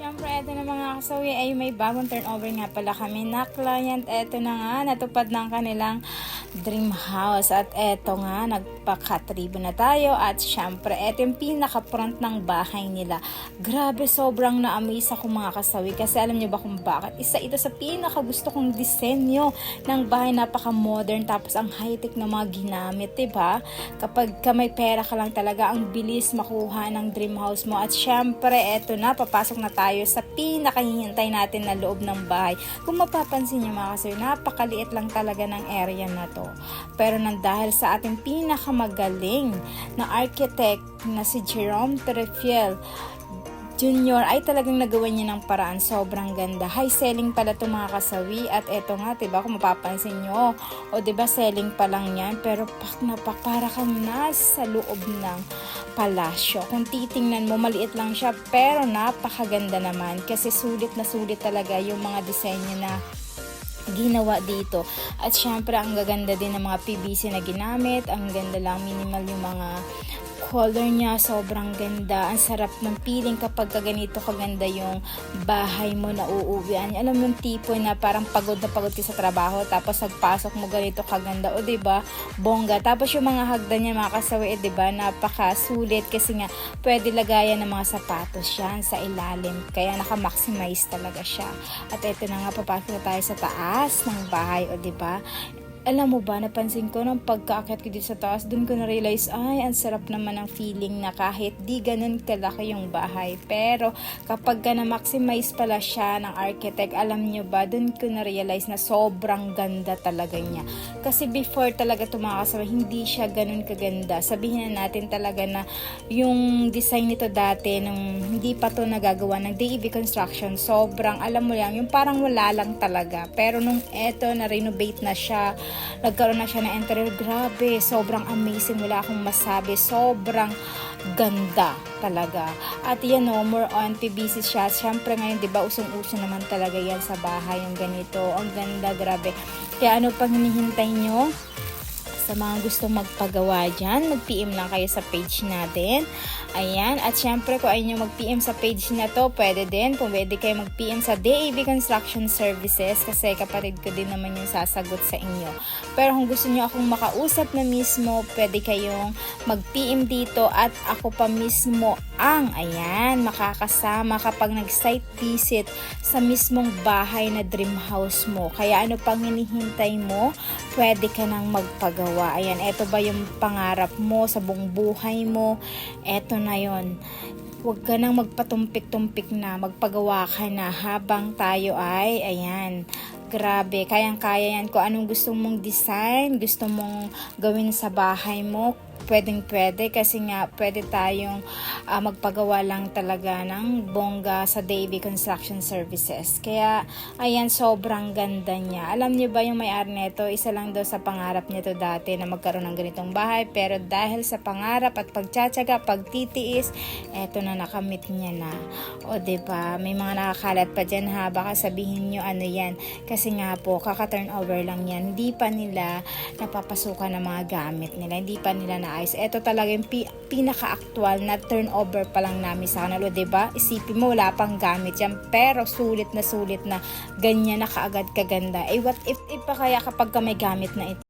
Siyempre, eto na mga kasawi ay may bagong turnover nga pala kami na client. Eto na nga, natupad ng kanilang dream house. At eto nga, nagpakatribo na tayo. At siyempre, eto yung pinaka-front ng bahay nila. Grabe, sobrang na-amaze ako mga kasawi. Kasi alam niyo ba kung bakit? Isa ito sa pinaka-gusto kong disenyo ng bahay. Napaka-modern. Tapos ang high-tech na mga ginamit, diba? Kapag ka may pera ka lang talaga, ang bilis makuha ng dream house mo. At syempre, eto na, papasok na tayo sa pinakahihintay natin na loob ng bahay. Kung mapapansin niyo mga kasir, napakaliit lang talaga ng area na to. Pero nang dahil sa ating pinakamagaling na architect na si Jerome Trefiel, Junior ay talagang nagawa niya ng paraan. Sobrang ganda. High selling pala itong mga kasawi. At eto nga, diba, kung mapapansin nyo, o diba, selling pa lang yan. Pero pak na pak, para kang nasa loob ng palasyo. Kung titingnan mo, maliit lang siya. Pero napakaganda naman. Kasi sulit na sulit talaga yung mga disenyo na ginawa dito. At syempre, ang gaganda din ng mga PVC na ginamit. Ang ganda lang, minimal yung mga color niya, sobrang ganda. Ang sarap ng feeling kapag ka ganito kaganda yung bahay mo na uuwian. Alam mo yung tipo na parang pagod na pagod ka sa trabaho, tapos pagpasok mo ganito kaganda. O, ba Bongga. Tapos yung mga hagdan niya, mga kasawi, eh, ba Napakasulit kasi nga pwede lagayan ng mga sapatos yan sa ilalim. Kaya naka-maximize talaga siya. At ito na nga, papasok na tayo sa taas ng bahay. O, ba alam mo ba, napansin ko nung pagkaakyat ko dito sa taas, dun ko na-realize, ay, ang sarap naman ng feeling na kahit di ganun kalaki yung bahay. Pero, kapag ka na-maximize pala siya ng architect, alam nyo ba, dun ko na-realize na sobrang ganda talaga niya. Kasi before talaga tumakasama, hindi siya ganun kaganda. Sabihin na natin talaga na yung design nito dati, nung hindi pa to nagagawa ng DEV construction, sobrang, alam mo lang, yung parang wala lang talaga. Pero nung eto, na-renovate na siya, nagkaroon na siya ng interior. Grabe, sobrang amazing. Wala akong masabi. Sobrang ganda talaga. At yan o, more on PVC siya. Siyempre ngayon, di ba, usong-uso naman talaga yan sa bahay, yung ganito. Ang ganda, grabe. Kaya ano pang hinihintay nyo? Sa mga gusto magpagawa dyan, mag-PM lang kayo sa page natin. Ayan. At syempre, kung ayaw nyo mag-PM sa page na to, pwede din. Pwede kayo mag-PM sa DAV Construction Services kasi kapatid ko din naman yung sasagot sa inyo. Pero kung gusto nyo akong makausap na mismo, pwede kayong mag-PM dito at ako pa mismo ang, ayan, makakasama kapag nag-site visit sa mismong bahay na dream house mo. Kaya ano pang hinihintay mo, pwede ka nang magpagawa. Ayan, eto ba yung pangarap mo sa buong buhay mo? Eto na yon Huwag ka nang magpatumpik-tumpik na, magpagawa ka na habang tayo ay, ayan, grabe, kayang-kaya yan. Kung anong gusto mong design, gusto mong gawin sa bahay mo, pwedeng pwede kasi nga pwede tayong ah, magpagawa lang talaga ng bongga sa Davy Construction Services. Kaya, ayan, sobrang ganda niya. Alam niyo ba yung may-ari nito, isa lang daw sa pangarap nito dati na magkaroon ng ganitong bahay. Pero dahil sa pangarap at pagtsatsaga, pagtitiis, eto na nakamit niya na. O, ba May mga nakakalat pa dyan ha. Baka sabihin nyo ano yan. Kasi nga po, kaka-turnover lang yan. Hindi pa nila napapasukan ng mga gamit nila. Hindi pa nila naayos. Ito talaga yung pi- pinaka-actual na turnover pa lang namin sa kanalo, 'di ba Isipin mo, wala pang gamit yan. Pero sulit na sulit na ganyan na kaagad kaganda. Eh, what if, if pa kaya kapag ka may gamit na ito?